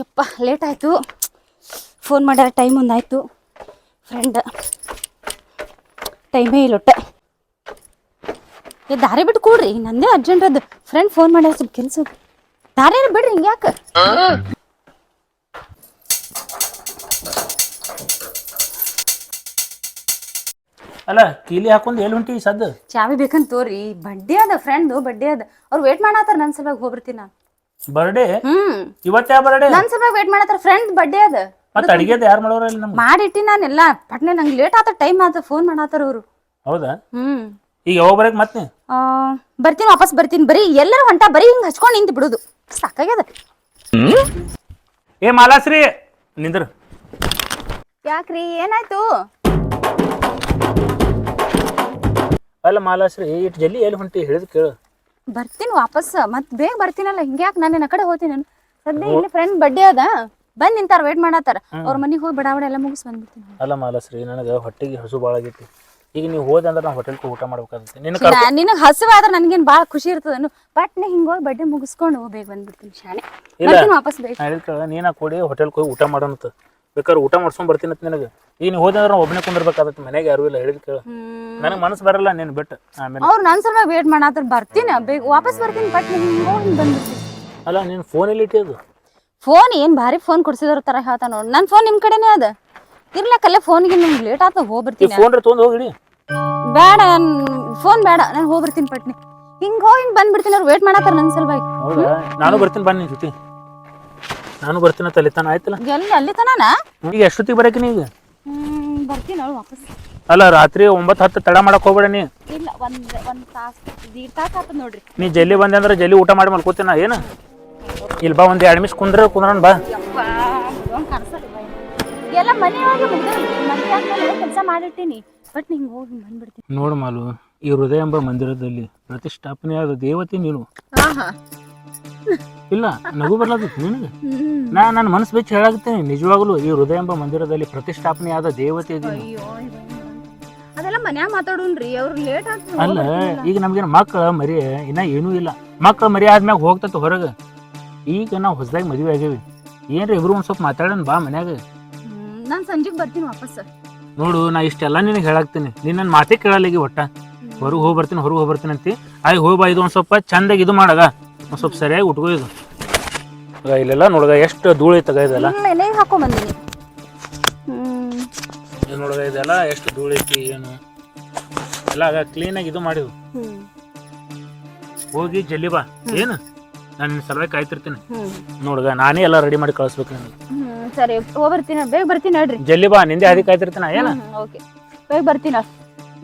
ಯಪ್ಪ ಲೇಟ್ ಆಯಿತು. ಫೋನ್ ಮಾಡ್ಯಾರ ಟೈಮ್ ಒಂದಾಯಿತು. ಫ್ರೆಂಡ್ ಟೈಮೇ ಇಲ್ಲ ಒಟ್ಟ. ಏ ದಾರಿ ಬಿಟ್ಟು ಕೂಡ್ರಿ ನಂದೇ ಅರ್ಜೆಂಟ್ ಅದು. ಫ್ರೆಂಡ್ ಫೋನ್ ಮಾಡ್ಯಾರ ಸ್ವಲ್ಪ ಕೆಲಸ ದಾರಿ ಬಿಡ್ರಿ ಹಿಂಗ್ಯಾಕೆ ಅಲ್ಲ ಕೀಲಿ ಹಾಕೊಂಡು ಎಲ್ಲಿ ಹೊಂಟಿ ಸದ್ದು? ಚಾವಿ ಬೇಕಂತ ತೋರಿ. ಬಡ್ಡಿ ಅದ ಫ್ರೆಂಡು ಬಡ್ಡಿ ಅದ. ಅವ್ರು ವೇಟ್ ಮಾಡತ್ತಾರ ನನ್ನ ಸಲುವಾಗಿ ಹೋಗ್ಬಿಡ್ತೀನಿ. ನಾನು ಬರ್ಡೇ? ಹ್ಮ್. ಇವತ್ತೇ ಬರ್ಡೇ? ನನ್ನ ಸಮಯ ವೇಟ್ ಮಾಡತ್ತಾರ? ಫ್ರೆಂಡ್ ಬರ್ಡೇ ಅದ. ಮತ್ತ ಅಡಿಗೆದ ಯಾರು ಮಾಡೋರ ಇಲ್ಲಿ ನಮ್ಗೆ? ಮಾಡಿಟ್ಟಿ ನಾನೆಲ್ಲ. ಪಟ್ನೆ ನಂಗೆ ಲೇಟ್ ಆತ ಟೈಮ್ ಆತ. ಫೋನ್ ಮಾಡತ್ತಾರ ಅವರು. ಹೌದಾ? ಹ್ಮ್. ಈಗ ಯಾವಾಗ ಬರಕ್ ಮತ್ತೆ ಆ, ಬರ್ತೀನಿ ವಾಪಸ್ ಬರ್ತೀನಿ. ಬರೀ ಎಲ್ಲರ ಹೊಂಟ ಬರೀ ಹಿಂಗ್ ಹಚ್ಕೊಂಡು ನಿಂತು ಬಿಡುದು. ಸಾಕಾಗ್ಯದ. ಏ ಮಾಲಾಶ್ರೀ ನಿಂದ್ರು. ಯಾಕ್ರಿ ಏನಾಯ್ತು? ಅಲ್ಲ ಮಾಲಾಶ್ರೀ ಇಟ್ ಜಲ್ದಿ ಎಲ್ಲಿ ಹೊಂಟಿ? ಹೇಳಿದ್ ಕೇಳು. ಬರ್ತೀನಿ ವಾಪಸ್. ಮತ್ ಬೇಗ ಬರ್ತೀನಲ್ಲ ಹಿಂಗ್ಯಾಕ್ ನಾನು ಆ ಕಡೆ ಹೋಗ್ತೀನಿ ನಾನು? ಸದ್ಯ ಇಲ್ಲಿ ಫ್ರೆಂಡ್ ಬಡ್ಡೆ ಅದ. ಬಂದ್ ನಿಂತಾರ ವೇಟ್ ಮಾಡತ್ತಾರ. ಅವ್ರ ಮನೆಗೆ ಹೋಗಿ ಬಡಾವಡೆ ಎಲ್ಲ ಮುಗಿಸ್ ಬಂದ್ಬಿಡ್ತೀನಿ. ಅಲ್ಲ ಮಾಲಾಶ್ರೀ ನನಗೆ ಹೊಟ್ಟೆಗೆ ಹಸು ಭಾಳ ಆಗೈತಿ ಈಗ ನೀವು ಹೋದ ಅಂದ್ರೆ ನಾವು ಹೋಟೆಲ್ಗೆ ಊಟ ಮಾಡ್ಬೇಕಾಗುತ್ತೆ. ನಿನ್ನ ನಿನಗೆ ಹಸಿವಾದ್ರೆ ನನಗೇನು ಭಾಳ ಬಾಳ ಖುಷಿ ಇರ್ತದನು ಬಟ್ ನೀ ಹಿಂಗ್ ಹೋಗಿ ಬಡ್ಡೆ ಮುಗಿಸ್ಕೊಂಡು ಬೇಗ ಬಂದ್ಬಿಡ್ತೀನಿ ಶಾಲೆ. ವಾಪಸ್ ಬೇಕು ನಾ ನೀನ ಕೊಡಿ ಹೋಟೆಲ್ಗೆ ಹೋಗಿ ಊಟ ಮಾಡೋಣಂತ ಬೇಕಾದ್ರೆ ಊಟ ಮಾಡ್ಸ್ಕೊಂಡ್ ಬರ್ತೀನಿ ಅಂತ ನಿನಗೆ. ಈಗ ನೀವು ಹೋದ್ರೆ ಅಂದ್ರೆ ನಾವು ಒಬ್ಬನೇ ಕುಂದಿರ್ಬೇಕಾಗತ್ತೆ ಮನೆಗೆ ಯಾರು ಇಲ್ಲ ಹೇಳಿದ್ ಕೇಳ. ನನಗೆ ಮನಸ್ಸು ಬರಲ್ಲ ನೀನು ಬಿಟ್ಟು ಆಮೇಲೆ. ಅವ್ರು ನನ್ನ ಸಲ ವೇಟ್ ಮಾಡತ್ತಾರ ಬರ್ತೀನಿ ಬೇಗ ವಾಪಸ್ ಬರ್ತೀನಿ ಬಟ್ ನೀ ಬಂದ್ಬಿಡ್ತೀನಿ ಅಲ್ಲ ನೀನು ಫೋನಲ್ಲಿ ಇಟ್ಟಿದ್ದು? ಫೋನ್ ಏನ್ ಭಾರಿ ಫೋನ್ ಕೊಡ್ಸಿದ್ರ ತರ ಹೇಳ್ತಾ ನೋಡ್. ನನ್ ಫೋನ್ ನಿಮ್ ಕಡೆನೇ ಅದ. ಇರ್ಲಕ್ಕಲ್ಲ ಫೋನ್ಗೆ ನಿಮ್ಗೆ ಲೇಟ್ ಆತ ಹೋಗ್ಬಿಡ್ತೀನಿ. ಹೋಗ್ಬರ್ತೀನಿ ಫೋನ್ ತೊಗೊಂಡು ಹೋಗಿಡಿ ಬೇಡ ನನ್ ಫೋನ್ ಬೇಡ ನಾನು ಹೋಗ್ಬರ್ತೀನಿ ಪಟ್ನಿ. ಹಿಂಗ್ ಹೋಗಿ ಹಿಂಗ್ ಬಂದ್ಬಿಡ್ತೀನಿ ಅವ್ರು ವೇಟ್ ಮಾಡತ್ತಾರ ನನ್ ಸಲುವಾಗಿ. ನಾನು ಬರ್ತೀನಿ ಬನ್ನಿ ಜೊತೆ. ನಾನು ಬರ್ತೀನ ಅಂತ ಆಯ್ತಲ್ಲ? ಎಲ್ಲಿ ಅಲ್ಲಿ ತನಾನ ಈಗ ಎಷ್ಟೊತ್ತಿಗೆ ಬರಕ್ಕೆ ನೀ ಹ್ಮ್ ಬರ್ತೀನಿ ಅವ್ಳು ವಾಪಸ್. ಅಲ್ಲ ರಾತ್ರಿ ಒಂಬತ್ತು ಹತ್ತು ತಡ ಮಾಡಕ್ ಹೋಗ್ಬೇಡ ನೀ ಇಲ್ಲ ಒಂದ್ ಒಂದ್ ತಾಸ್ ದೀಡ್ ತಾಸ್ ಆತದ ನೋಡ್ರಿ. ನೀ ಜಲ್ದಿ ಬಂದೆ ಅಂದ್ರೆ ಜಲ್ದಿ ಊಟ ಮಾಡಿ ಮಲ್ಕೋತೀನ ಏನು? ಇಲ್ಲಿ ಬಾ ಒಂದ್ ಎರಡು ನಿಮಿಷ ಕುಂದ್ರ ಕುಂದ್ರನ್ ಬಾ. ಎಲ್ಲ ಮನೆ ಒಳಗೆ ಮುಗ್ದೋಗಿ ಮತ್ತೆ ಆದ್ಮೇಲೆ ಕೆಲಸ ಮಾಡಿಟ್ಟಿನಿ ಬಟ್ ಹಿಂಗ್ ಹೋಗಿ ಹಿಂಗ್ ಬಂದ್ಬಿಡ್ತೀನಿ. ನೋಡು ಮಾಲು ಈ ಹೃದಯ ಎಂಬ ಮಂದಿರದಲ್ಲಿ ಪ್ರತಿಷ್ಠಾಪನೆಯಾದ ದೇವತೆ ನೀನು. ಇಲ್ಲ ನಗು ಬರ್ಲಾದಿತ್ತು ನಿನಗೆ? ನಾ ನನ್ನ ಮನಸ್ಸು ಬಿಚ್ಚಿ ಹೇಳಾಗುತ್ತೇನೆ ನಿಜವಾಗ್ಲೂ ಈ ಹೃದಯ ಎಂಬ ಮಂದಿರದಲ್ಲಿ ಪ್ರತಿಷ್ಠಾಪನೆಯಾದ ದೇವತೆ ಇದೀನಿ ಅದೆಲ್ಲ ಮನ್ಯಾಗ ಮಾತಾಡೋಣ್ರಿ ಅವ್ರು ಲೇಟ್ ಆಗ್ತದೆ ಅಲ್ಲ ಈಗ ನಮ್ಗೇನು ಮಕ್ಕಳ ಮರಿ ಇನ್ನ ಏನೂ ಇಲ್ಲ. ಮಕ್ಕಳ ಮರಿ ಆದ್ಮ್ಯಾಗ ಹೋಗ್ತೈತೆ ಹೊರಗೆ. ಈಗ ನಾವು ಹೊಸದಾಗಿ ಮದುವೆ ಆಗೇವಿ. ಏನ್ರಿ ಇಬ್ರು ಒಂದ್ ಸ್ವಲ್ಪ ಮಾತಾಡೋಣ ಬಾ ಮನ್ಯಾಗ. ನಾನು ಸಂಜೆಗೆ ಬರ್ತೀನಿ ವಾಪಸ್. ನೋಡು ನಾ ಇಷ್ಟೆಲ್ಲ ನಿನಗೆ ಹೇಳಾಕ್ತೀನಿ. ನೀನು ನನ್ನ ಮಾತೇ ಕೇಳಲ್ಲ ಒಟ್ಟ. ಹೊರಗೆ ಹೋಗಿ ಬರ್ತೀನಿ ಹೊರಗೆ ಹೋಗಿ ಬರ್ತೀನಿ ಅಂತಿ. ಆಯ್ ಹೋಗಿ ಬಾ ಇದು ಒಂದು ಸ್ವಲ್ಪ ಚಂದಾಗಿ ಇದು ಮಾಡಗ. ಒಂದು ಸ್ವಲ್ಪ ಸರಿಯಾಗಿ ಉಟ್ಕೋ ಇದು ಇಲ್ಲೆಲ್ಲ ನೋಡಿದ ಎಷ್ಟು ಧೂಳು ಐತಗ ಇದೆಲ್ಲ? ಮೇಲೆ ಹಾಕೊಂಡ್ ಬಂದೀನಿ. ಹ್ಮ್. ಇದು ನೋಡಗ ಇದೆಲ್ಲ ಎಷ್ಟು ಧೂಳು ಐತಿ ಏನು? ಎಲ್ಲ ಆಗ ಕ್ಲೀನಾಗಿ ಇದು ಮಾಡಿದ್ವು ಹ್ಮ್. ಹೋಗಿ ಜಲ್ಲಿ ಬಾ. ಏನು? ನಾನು ನಿನ್ನ ಸಲುವಾಗಿ ಕಾಯ್ತಿರ್ತೀನಿ. ಹ್ಮ್. ನೋಡ್ಗ ನಾನೇ ಎಲ್ಲ ರೆಡಿ ಮಾಡಿ ಕಳಿಸ್ಬೇಕು ನನಗೆ. ಹ್ಮ್ ಸರಿ ಹೋಗ್ಬರ್ತೀನಿ ಬೇಗ ಬರ್ತೀನಿ ನೋಡ್ರಿ. ಜಲ್ಲಿ ಬಾ ನಿಂದೆ ಹಾದಿ ಕಾಯ್ತಿರ್ತೀನಿ ಏನು? ಓಕೆ. ಬೇಗ ಬರ್ತೀನಿ?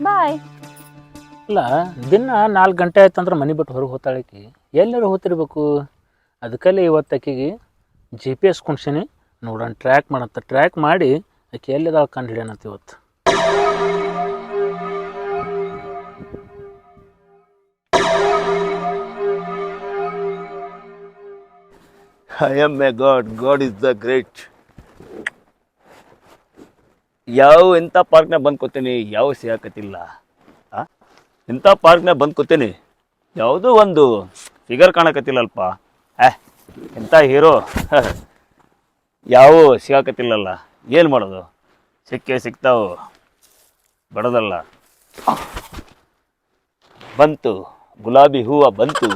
ಬಾಯ್. ಇಲ್ಲ ದಿನ ನಾಲ್ಕು ಗಂಟೆ ಆಯ್ತಂದ್ರೆ ಮನೆ ಬಿಟ್ಟು ಹೊರಗೆ ಹೋಗ್ತಾಳಕಿ ಎಲ್ಲರೂ ಹೋಗ್ತಿರ್ಬೇಕು? ಅದಕ್ಕಲ್ಲೇ ಇವತ್ತು ಆಕೆಗೆ ಜಿ ಪಿ ಎಸ್ ಕುಣ್ಸೀನಿ. ನೋಡೋಣ ಟ್ರ್ಯಾಕ್ ಮಾಡತ್ತ ಟ್ರ್ಯಾಕ್ ಮಾಡಿ ಆಕೆ ಎಲ್ಲಿದಾಳೆ ಕಂಡು ಹಿಡಿಯೋಣಂತ ಇವತ್ತು. I am a god god is the great ಯಾವ ಎಂಥ ಪಾರ್ಕ್ನಾಗ ಬಂದು ಕೂತೀನಿ? ಯಾವ ಸಿಗಾಕತ್ತಿಲ್ಲ ಎಂಥ ಪಾರ್ಕ್ನಾಗ ಬಂದು ಕೂತೀನಿ? ಯಾವುದೋ ಒಂದು. ಫಿಗರ್ ಕಾಣಕತ್ತಿಲ್ಲಲ್ಪ ಏ ಎಂಥ ಹೀರೋ ಯಾವ ಸಿಗಾಕತ್ತಿಲ್ಲಲ್ಲ ಏನು ಮಾಡೋದು ಸಿಕ್ಕೇ ಸಿಗ್ತಾವು ಬಡದಲ್ಲ ಬಂತು ಗುಲಾಬಿ ಹೂವು ಬಂತು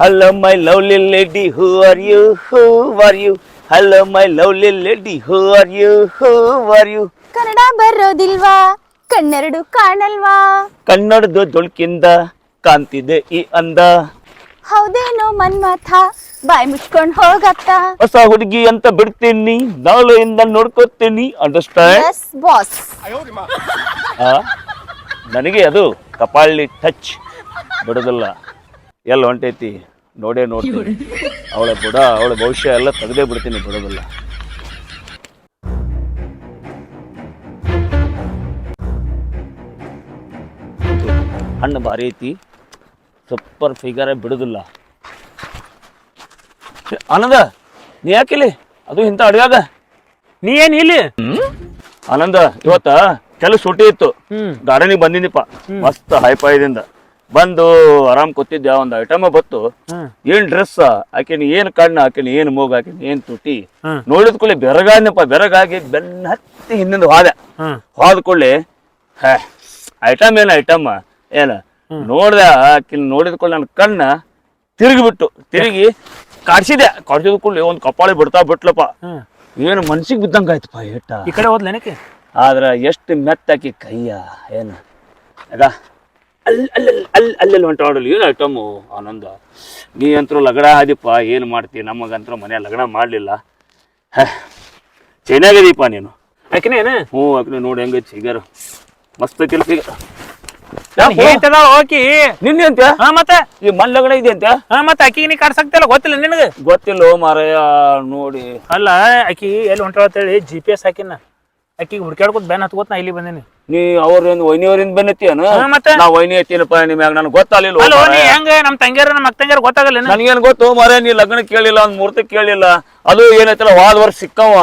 hello my lovely lady. Who are you? Who are you? Hello my lovely lady. Who are you? Who are you? Kannada ಬರೋದಿಲ್ವಾ? ಕಣ್ಣೆರಡು ಕಾಣಲ್ವಾ? ಕನ್ನಡದ ದೊಳಕಿಂದ ಕಾಂತಿದೆ ಈ ಅಂದ. ಹೌದೇನೋ ಮನ್ಮಥ ಬಾಯಿ ಮುಚ್ಕೊಂಡ್ ಹೋಗತ್ತ? ಹೊಸ ಹುಡುಗಿ ಅಂತ ಬಿಡ್ತೀನಿ ನಾಳೆಯಿಂದ ನೋಡ್ಕೋತೀನಿ ಅಂಡರ್ಸ್ಟ್ಯಾಂಡ್ ಎಸ್ ಬಾಸ್ ನನಗೆ ಅದು ಕಪಾಳಿ ಟಚ್ ಬಿಡೋದಿಲ್ಲ. ಎಲ್ಲ ಹೊಂಟೈತಿ ನೋಡೇ ನೋಡ್ತೀನಿ. ಅವಳ ಬುಡ ಅವಳ ಭವಿಷ್ಯ ಎಲ್ಲ ತೆಗೆದೇ ಬಿಡ್ತೀನಿ ಬಿಡೋದಿಲ್ಲ. ಹಣ್ಣು ಭಾರಿ ಐತಿ. ಸೂಪರ್ ಫಿಗರ್ ಬಿಡುದಿಲ್ಲ. ಆನಂದ ನೀ ಯಾಕಿಲ್ಲಿ ಅದು ಇಂಥ ಅದ ನೀ ಏನು ಇಲ್ಲಿ? ಆನಂದ ಇವತ್ತ ಕೆಲಸ ಸೂಟಿ ಇತ್ತು. ಗಾರ್ಡನಿಗೆ ಬಂದಿನಿಪ್ಪ ಮಸ್ತ್ ಹೈಪಾಯದಿಂದ ಬಂದು ಆರಾಮ್ ಕೂತಿದ್ದೆ ಒಂದು ಐಟಮ್ ಬತ್ತು ಏನ್ ಡ್ರೆಸ್ ಆಕಿನ ಏನ್ ಕಣ್ಣ ಆಕಿನ ಏನ್ ಮೂಗ್ ಆಕಿನ ಏನ್ ತುಟಿ. ನೋಡಿದ ಕೂಡಲೇ ಬೆರಗಾದ್ನಪ್ಪ ಬೆರಗಾಗಿ ಬೆನ್ನ ಹತ್ತಿ ಹಿಂದಿಂದ ಹೋದೆ. ಹೋದ ಕೂಡಲೇ ಹೇ ಐಟಮ್ ಏನ್ ಐಟಮ್ ಏನ? ನೋಡ್ದೆ ಆಕಿನ ನೋಡಿದ ಕೂಡ ನನ್ನ ಕಣ್ಣ ತಿರುಗಿಬಿಟ್ಟು ತಿರುಗಿ ಕಾಡ್ಸಿದೆ ಕಾಡ್ಸಿದ ಕೂಡಲೇ ಒಂದು ಕಪಾಳಿ ಬಿಡ್ತಾ ಬಿಟ್ಲಪ್ಪ. ಏನು ಮನ್ಸಿಗೆ ಬಿದ್ದಂಗ ಆಯ್ತಪ್ಪ ಏಟ ಈ ಕಡೆ ಹೋದ್ಲೇನಕ್ಕೆ ಆದ್ರ ಎಷ್ಟು ಮೆತ್ತಾಕಿ ಕೈಯ ಏನು? ಅದ ಅಲ್ಲಿ ಅಲ್ಲಿ ಅಲ್ಲಿ ಅಲ್ಲೆಲ್ಲಿ ಏನು ಐಟಮು ಆನಂದ? ನೀ ಅಂತರೂ ಲಗಡ ಆದಿಪ್ಪ ಏನು ಮಾಡ್ತಿ? ನಮಗಂತರೂ ಮನೆ ಲಗಡ ಮಾಡಲಿಲ್ಲ. ಚೆನ್ನಾಗಿದೀಪ ನೀನು. ಆಕಿನೇನು ಹ್ಞೂ ಆಕಿನ ನೋಡಿ ಹೆಂಗ ಸಿಗರು ಮಸ್ತ್ ಕೆಲಸ ಹೇಳ್ತದ ಹೋಗಿ. ನಿನ್ನೆ ಅಂತ ಹಾ ಮತ್ತೆ? ಈ ಮನ್ ಲಗಡ ಇದೆ ಅಂತ ಹಾ ಮತ್ತೆ ಅಕ್ಕಿಗೆ ನೀ ಕಾಡ್ಸಕ್ತಿಲ್ಲ ಗೊತ್ತಿಲ್ಲ ನಿನಗೆ? ಗೊತ್ತಿಲ್ಲ ಮಾರಾಯ ನೋಡಿ. ಅಲ್ಲ ಅಕ್ಕಿ ಎಲ್ಲಿ ಹೊಂಟಾಳ ಹೇಳಿ ಜಿ ಪಿ ಎಸ್ ಹಾಕಿನ. ಅಕ್ಕಿಗೆ ಹುಡ್ಕ್ಯಾಡ್ಕೊತ ಬ್ಯಾನ್ ಹತ್ಕೋತ ನಾ ಇಲ್ಲಿ ಬಂದೇನಿ. ನೀ ಅವ್ರಿಂದ ವೈನಿಯವರಿಂದ ಬಂದತ್ತೀಯನ ಮತ್ತೆ? ನಾ ವೈನಿ ಐತೀನಪ್ಪ ನಿಮ್ಯಾಗ ನನಗೆ ಗೊತ್ತಾಗಲಿಲ್ಲ ಅಲ್ಲೋ ನೀ ಹೆಂಗ ನಮ್ ತಂಗಿಯರ ನಮ್ಮ ಅಕ್ಕಂಗ್ಯಾರ ಗೊತ್ತಾಗಲ್ಲ ನನಗೇನ್ ಗೊತ್ತು ಮರೆ ನೀ ಲಗ್ನ ಕೇಳಿಲ್ಲ ಒಂದ್ ಮೂರ್ತಿ ಕೇಳಿಲ್ಲ. ಅದು ಏನೈತಲ್ಲ ವಾದ ವರ್ಷ ಸಿಕ್ಕವ?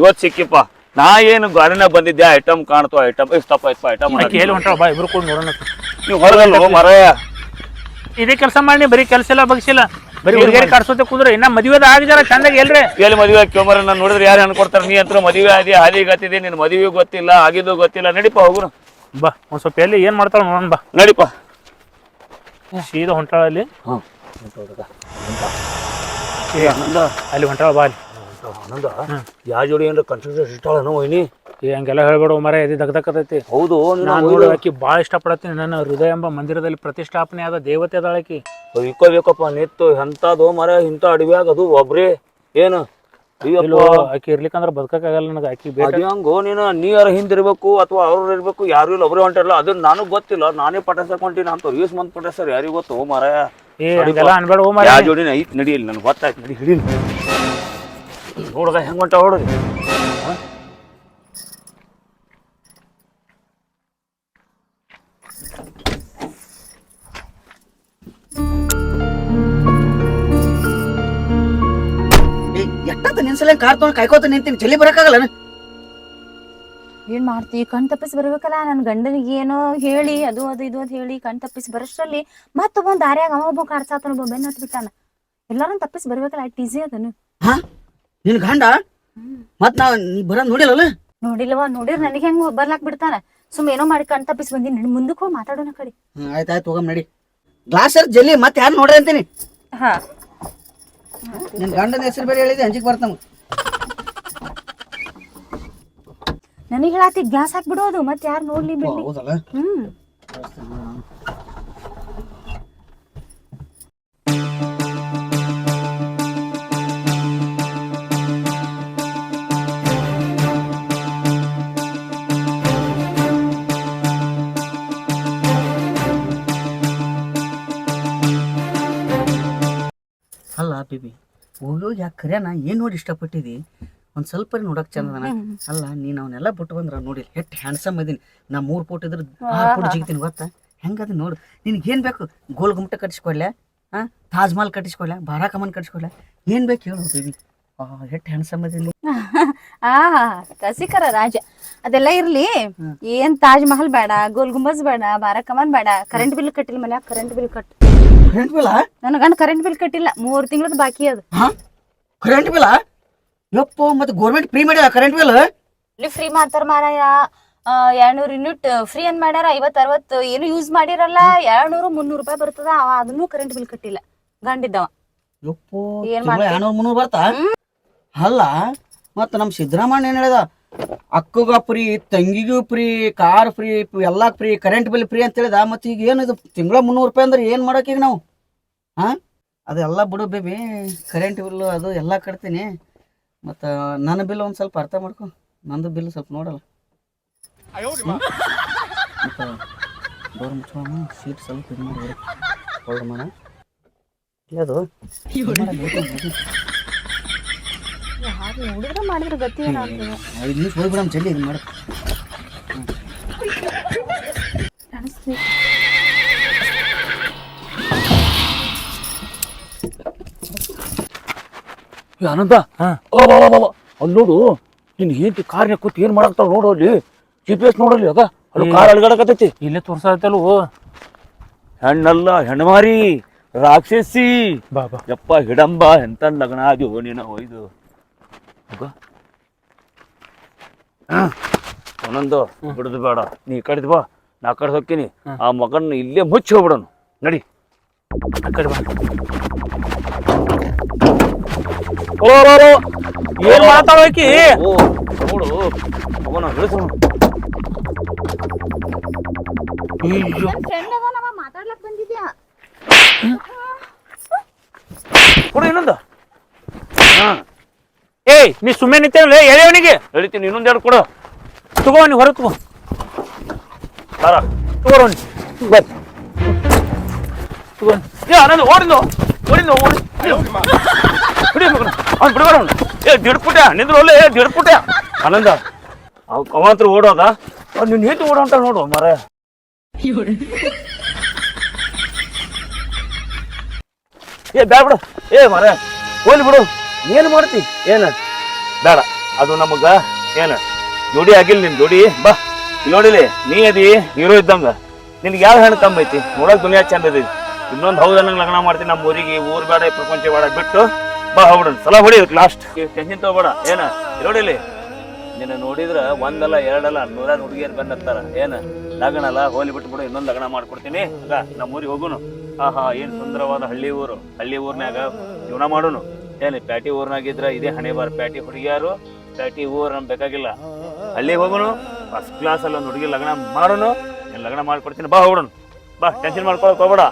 ಇವತ್ ಸಿಕ್ಕಿಪ್ಪ. ನಾ ಏನು ಗಾಡಿನ ಬಂದಿದ್ದೆ ಐಟಮ್ ಕಾಣ್ತು ಐಟಮ್ ಇಷ್ಟಪ್ಪ ಐತಪ್ಪ ಐಟಮ್ ಕೇಳಿ ಹೊಂಟಾವ ಬಾ ಇಬ್ರು ಕೂಡ ನೋಡೋಣ. ನೀವು ಹೊರಗಲ್ಲ ಮರಯ? ಇದೇ ಕೆಲಸ ಮಾಡಿ ಬರೀ ಕೆಲಸ ಇಲ್ಲ ಬಗ್ಸಿಲ್ಲ. ಬರೀ ಹುಡುಗಿಯರಿ ಕಾಡ್ಸೋತೆ ಕುಂದ್ರೆ ಇನ್ನ ಮದುವೆ ಆಗಿದಾರ ಚಂದಾಗಿ ಎಲ್ರಿ? ಎಲ್ಲಿ ಮದುವೆ ಕೇಮರ ನಾನು ನೋಡಿದ್ರೆ ಯಾರು ಅನ್ಕೊಡ್ತಾರೆ ನೀ ಅಂತ ಮದುವೆ ಆದಿ ಹಾದಿ ಗತ್ತಿದೆ ನಿನ್ ಮದುವೆ ಗೊತ್ತಿಲ್ಲ ಆಗಿದ್ದು ಗೊತ್ತಿಲ್ಲ. ನಡಿಪ ಹೋಗುನು. ಬಾ ಒಂದ್ ಸ್ವಲ್ಪ ಎಲ್ಲಿ ಏನ್ ಮಾಡ್ತಾಳ ನೋಡೋಣ ಬಾ. ನಡಿಪ. ಸೀದಾ ಹೊಂಟಾಳ ಅಲ್ಲಿ. ಅಲ್ಲಿ ಹೊಂಟಾಳ ಬಾ ಅಲ್ಲಿ. ಆನಂದ ಯಾ ಜೋಡಿ ಏನ್ರ ಕನ್ಫ್ಯೂಷನ್ ಇಷ್ಟಾಳನೋ ಒಯ್ನಿ ಏ ಹಂಗೆಲ್ಲ ಹೇಳ್ಬೇಡ ಮರ ಎದಿ ದಗ್ದಕ್ಕತೈತಿ ಹೌದು ನಾನು ನೋಡಿ ಆಕಿ ಭಾಳ ಇಷ್ಟಪಡತ್ತೀನಿ. ನನ್ನ ಹೃದಯ ಎಂಬ ಮಂದಿರದಲ್ಲಿ ಪ್ರತಿಷ್ಠಾಪನೆ ಆದ ದೇವತೆ ಅದಾಳ ಆಕಿ. ಇಕ್ಕೋಬೇಕಪ್ಪ ನಿತ್ತು ಎಂಥದ್ದು ಮರ ಇಂಥ ಅಡವ್ಯಾಗ ಅದು ಒಬ್ರೇ. ಏನು? ಇಲ್ಲೋ ಆಕಿ ಇರ್ಲಿಕ್ಕಂದ್ರ ಬದುಕಕ್ಕಾಗಲ್ಲ ನನಗೆ ಆಕಿ ಬೇಕು. ಹಂಗೋ ನೀನು ನೀ ಯಾರ ಹಿಂದಿರ್ಬೇಕು ಅಥವಾ ಅವ್ರು ಇರ್ಬೇಕು ಯಾರು ಇಲ್ಲ ಒಬ್ಬರೇ ಹೊಂಟಿರಲ್ಲ ಅದು ನನಗೆ ಗೊತ್ತಿಲ್ಲ. ನಾನೇ ಹೊಂಟೀನಿ ಅಂತ ಯೂಸ್ ಮಂತ್ ಸರ್ ಯಾರಿಗೂ ಗೊತ್ತು ಮರ ಏ ಹಂಗೆಲ್ಲ ಅನ್ಬೇಡ ಮರ ಯಾ ಜೋಡಿನ ಐತ್ ನಡಿಯಲ್ಲಿ ನನಗೆ ಗೊತ್ತಾಯ್ತು ನಡಿ ಹಿಡಿ ನೋಡ್ದ ಹೆಂಗ ಹೊಂಟ ಹೊಡ್ರಿ ಎಷ್ಟಂತ ನಿನ್ಸಲ ಕಾರ್ ತಗೊಂಡ್ ಕಾಯ್ಕೋತ ನಿಂತೀನಿ? ಜಲ್ಲಿ ಬರಕಾಗಲ್ಲ ಏನ್ ಮಾಡ್ತಿ? ಕಣ್ ತಪ್ಪಿಸಿ ಬರ್ಬೇಕಲ್ಲ ನನ್ ಗಂಡನಿಗೆ ಏನೋ ಹೇಳಿ ಅದು ಅದು ಇದು ಅದು ಹೇಳಿ ಕಣ್ ತಪ್ಪಿಸಿ ಬರಷ್ಟರಲ್ಲಿ ಮತ್ತೊಬ್ಬ ದಾರ್ಯಾಗ ಅವ ಒಬ್ಬ ಕಾರ್ಸಾತನ ಒಬ್ಬ ಬೆನ್ನ ಹತ್ಬಿಟ್ಟಾನ. ಬಿಟ್ಟಾನ ಎಲ್ಲಾರನ್ ತಪ್ಪಿಸಿ ಬರ್ಬೇಕಲ್ಲ ಅಟ್ ಈಸಿ ಅದನು ಹಾ? ನಿನ್ ಗಂಡ? ಮತ್ ನಾ ನೀ ಬರ ನೋಡಿಲ್ಲಲ್ಲ? ನೋಡಿಲ್ವ ನೋಡಿರ್ ನನಗೆ ಹೆಂಗ್ ಬರ್ಲಾಕ್ ಬಿಡ್ತಾನ? ಸುಮ್ ಏನೋ ಮಾಡಿ ಕಣ್ ತಪ್ಪಿಸಿ ಬಂದಿನಿ. ಮುಂದಕ್ಕೆ ಹೋಗಿ ಮಾತಾಡೋಣ ಕಡಿ ಆಯ್ತಾಯ್ತು ಆಯ್ತ್ ಆಯ್ತು ಹೋಗಮ್ ನಡಿ. ಗ್ಲಾಸ್ ಜಲ್ಲಿ ಮತ್ ಯಾರು ನೋಡ್ರಿ ಅಂತೀನಿ? ಹಾ. ನಿನ್ ಗಂಡನ ಹೆಸರು ಬೇರೆ ಹೇಳಿದೆ ಅಂಜಿಕ್ ಬರ್ತಾನ ನನಗೆ ಹೇಳಾತಿ ಗ್ಲಾಸ್ ಹಾಕ್ಬಿಡೋದು. ಮತ್ ಯಾರು ನೋಡ್ಲಿ ಬಿಡ್ಲಿ? ಹೌದಲ್ಲ? ಹ್ಮ್. ಬೇಬಿ ಹೋಗಿ ಯಾಕೆ ಕರ್ಯಾನ ಏನು ನೋಡಿ ಇಷ್ಟಪಟ್ಟಿದಿ ಒಂದು ಸ್ವಲ್ಪ ನೋಡಕ್ ಚಂದನ ಅಲ್ಲ ನೀನು ಅವನ್ನೆಲ್ಲ ಬಿಟ್ಟು ಬಂದ್ರ ನೋಡಿ ಎಷ್ಟು ಹ್ಯಾಂಡ್ಸಮ್ ಇದೀನಿ ನಾ ಮೂರು ಫೋಟ್ ಇದ್ರ ಆರು ಫೋಟ್ ಜಿಗ್ತೀನಿ ಗೊತ್ತಾ? ಹೆಂಗದ ನೋಡು. ನಿನಗೆ ಏನು ಬೇಕು? ಗೋಲ್ ಗುಮ್ಟ ಕಟ್ಟಿಸ್ಕೊಡ್ಲೆ ಹಾಂ ತಾಜ್ ಮಹಲ್ ಕಟ್ಟಿಸ್ಕೊಡ್ಲೆ ಬಾರಾ ಕಮನ್ ಕಟ್ಟಿಸ್ಕೊಡ್ಲೆ. ಏನು ಬೇಕು ಹೇಳು ಬೇಬಿ ಎಷ್ಟು ಹ್ಯಾಂಡ್ಸಮ್ ಇದೀನಿ ಆ ರಸಿಕರ ರಾಜ. ಅದೆಲ್ಲ ಇರ್ಲಿ. ಏನ್ ತಾಜ್ ಮಹಲ್ ಬೇಡ ಗೋಲ್ ಗುಂಬಜ್ ಬೇಡ ಬಾರಾ ಕಮಾನ್ ಬೇಡ. ಕರೆಂಟ್ ಬಿಲ್ ಕಟ್ಟಿಲ್ಲ ಮನ್ಯಾಗ current bill cut. Current bill ನನ್ನ ಗಂಡ ಕರೆಂಟ್ ಬಿಲ್ ಕಟ್ಟಿಲ್ಲ ಮೂರು ತಿಂಗಳದ ಬಾಕಿ ಅದು. ಹಾ? ಕರೆಂಟ್ ಬಿಲ್ ಯಪ್ಪ ಮತ್ತೆ ಗೌರ್ಮೆಂಟ್ ಫ್ರೀ ಮಾಡ್ಯಾರ ಕರೆಂಟ್ ಬಿಲ್ ಇಲ್ಲಿ ಫ್ರೀ ಮಾಡ್ತಾರ ಮಾರಾಯ. ಎರಡ್ನೂರ್ ಯೂನಿಟ್ ಫ್ರೀ ಅಂದ್ ಮಾಡ್ಯಾರ? ಐವತ್ ಅರವತ್ತು ಏನು ಯೂಸ್ ಮಾಡಿರಲ್ಲ. ಎರಡ್ನೂರು ಮುನ್ನೂರು ರೂಪಾಯಿ ಬರ್ತದ. ಅವ ಅದನ್ನು ಕರೆಂಟ್ ಬಿಲ್ ಕಟ್ಟಿಲ್ಲ. ಗಂಡಿದ್ದವ. ಯಪ್ಪ ಏನ್ ಎರಡ್ನೂರ್ ಮುನ್ನೂರ್ ಬರ್ತಾ? ಅಲ್ಲ ಮತ್ತ ನಮ್ಮ ಸಿದ್ದರಾಮಣ್ಣ ಏನು ಹೇಳ್ದ? ಅಕ್ಕಗ ಫ್ರೀ ತಂಗಿಗೂ ಫ್ರೀ ಕಾರ್ ಫ್ರೀ ಎಲ್ಲ ಫ್ರೀ ಕರೆಂಟ್ ಬಿಲ್ ಫ್ರೀ ಅಂತ ಹೇಳಿದ. ಮತ್ತೆ ಈಗ ಏನಿದು? ತಿಂಗಳ ಮುನ್ನೂರು ರೂಪಾಯಿ ಅಂದ್ರೆ ಏನು ಮಾಡಕ್ ಈಗ ನಾವು? ಹಾಂ? ಅದೆಲ್ಲ ಬಿಡು ಬೇಬಿ ಕರೆಂಟ್ ಬಿಲ್ ಅದು ಎಲ್ಲ ಕಟ್ತೀನಿ. ಮತ್ತು ನನ್ನ ಬಿಲ್ ಒಂದು ಸ್ವಲ್ಪ ಅರ್ಥ ಮಾಡ್ಕೊ. ನಂದು ಬಿಲ್ ಸ್ವಲ್ಪ ನೋಡಲ್ಲ. ಡೋರ್ ಮುಚ್ಚೋಣ. ಸೀಟ್ ಸ್ವಲ್ಪ ಇದು ಮಾಡಿ ಅದು ಇದು ಮಾಡಲ್ಲ, ಇದು ಮಾಡು, ಇದು. ಯಾರು ನೋಡಿದ್ರೆ ಮಾಡಿದ್ರೆ ಗತಿ ಏನಾಗ್ತದೆ? ಐದು ನಿಮಿಷ ಹೋಗ್ಬಿಡಮ್ ಚೆಲ್ಲಿ ಇದು ಮಾಡು. ಕಾಣಿಸ್ಲಿ. ಏ ಆನಂದ ಹಾ. ಅಲ್ಲಿ ನೋಡು ನಿನ್ ಹೆಂಡತಿ ಕಾರ್ ಕೂತ್ ಏನ್ ಮಾಡಾಕ್ತಾವ ನೋಡು ಅಲ್ಲಿ. ಜಿ ಪಿ ಎಸ್ ನೋಡಲ್ಲಿ ಅದ. ಅಲ್ಲಿ ಕಾರ್ ಅಲ್ಗಾಡಕತ್ತೈತಿ. ಇಲ್ಲೇ ತೋರ್ಸತ್ತಲ್ವ ಹೆಣ್ಣಲ್ಲ ಹೆಣ್ಮಾರಿ ರಾಕ್ಷಸಿ. ಬಾಬಾ ಬಾ. ಯಪ್ಪ ಹಿಡಂಬ ಎಂತ ಲಗ್ನ ಅದು ನೀನು ಒಯ್ದು ಹೋಗೋ. ಹಾ. ಒಂದೊಂದು ಬಿಡುದು ಬೇಡ. ನೀ ಕಡಿದ್ ಬಾ ನಾ ಕಡೆ ಹೋಗ್ತೀನಿ. ಆ ಮಗನ ಇಲ್ಲೇ ಮುಚ್ಚಿ ಹೋಗ್ಬಿಡೋನು. ನಡಿ. ಕಡೆ ಬಾ. ಓ ಏನ್ ಮಾತಾಡೋ ಆಕಿ? ಓ ನೋಡು. ಅವನ ಬಂದಿದ್ಯಾ? ಕೊಡು ಇನ್ನೊಂದು. ಏಯ್ ನೀ ಸುಮ್ಮನೆ ನಿಂತೇವಲ್ಲ ಎಳೆಯವನಿಗೆ ಹೇಳ್ತೀನಿ ಇನ್ನೊಂದೆರಡು ಕೊಡು. ತಗೋ ನೀ ಹೊರ ತಗೋ. ಸರ. ತಗೋರೋನ್ ಏ ಓಡಿಂದು ಓಡಿ. ಬಿಡಿ ಮಗನ. ಅವ್ನು ಬಿಡಬಾರ ಅವ್ನು. ಏ ದಿಡ್ಪುಟ್ಯ ಏ ದಿಡ್ಪುಟ್ಯ. ಆನಂದ ಅವ್ ಕವಂತ್ರ ಓಡೋದ? ಅವ್ನು ನಿನ್ನ ಹೇತು ಓಡೋ ಅಂತ ನೋಡು ಮರ ಏ ಬೇಡ ಬಿಡು. ಏ ಮರ ಹೋಗ್ಲಿ ಬಿಡು. ಏನು ಮಾಡ್ತಿ? ಏನ? ಬೇಡ. ಅದು ನಮಗ ಏನ, ಜೋಡಿ ಆಗಿಲ್ಲ ನಿನ್ ಜೋಡಿ? ಬಾ. ನೋಡಿಲಿ ನೀ ಅದಿ ಹೀರೋ ಇದ್ದಂಗ. ನಿನ್ಗೆ ಯಾವ ಹೆಣ್ಣು ತಮ್ಮ ಐತಿ? ನೋಡಕ್ ದುನಿಯಾ ಚಂದ ಐತಿ ಇನ್ನೊಂದು ಹೌದ ನಂಗೆ ಲಗ್ನ ಮಾಡ್ತೀನಿ ನಮ್ಮ ಊರಿಗೆ ಊರ್ ಬೇಡ ಪ್ರಪಂಚ ಬೇಡ ಬಿಟ್ಟು ಬಾ ಹೋಗ್ಬಿಡ. ಸಲ ಹೊಡಿ ಲಾಸ್ಟ್ ಟೆನ್ಷನ್ ತಗೋಬೇಡ. ಏನ ನೋಡಿಲಿ, ನಿನ್ನ ನೋಡಿದ್ರ ಒಂದಲ್ಲ, ಎರಡಲ್ಲ ನೂರಾರು ಹುಡುಗಿಯರು ಬಂದತ್ತಾರ ಏನ, ಲಗ್ನಲ್ಲ, ಹೋಲಿ ಬಿಟ್ಟು ಬಿಡು, ಇನ್ನೊಂದು ಲಗ್ನ ಮಾಡ್ಕೊಡ್ತೀನಿ. ನಮ್ಮ ಊರಿಗೆ ಹೋಗುನು. ಆಹಾ, ಏನ್ ಸುಂದರವಾದ ಹಳ್ಳಿ ಊರು. ಹಳ್ಳಿ ಊರ್ನ್ಯಾಗ ಜೀವನ ಮಾಡೋನು. ಏನು ಪ್ಯಾಟಿ ಊರ್ನಾಗಿದ್ರ ಇದೇ ಹಣೆ ಬಾರ್ ಪ್ಯಾಟಿ ಹುಡುಗಿಯಾರು? ಪ್ಯಾಟಿ ಊರ್ ನಮ್ಗೆ ಬೇಕಾಗಿಲ್ಲ. ಅಲ್ಲಿಗೆ ಹೋಗೋನು ಫಸ್ಟ್ ಕ್ಲಾಸ್ ಅಲ್ಲಿ ಒಂದು ಹುಡುಗಿ ಲಗ್ನ ಮಾಡೋನು ಲಗ್ನ ಮಾಡ್ಕೊಡ್ತೀನಿ, ಬಾ ಹೋಗೋಣ ಬಾ ಟೆನ್ಷನ್ ಮಾಡ್ಕೊಳಕ್ ಹೋಗ್ಬೇಡ.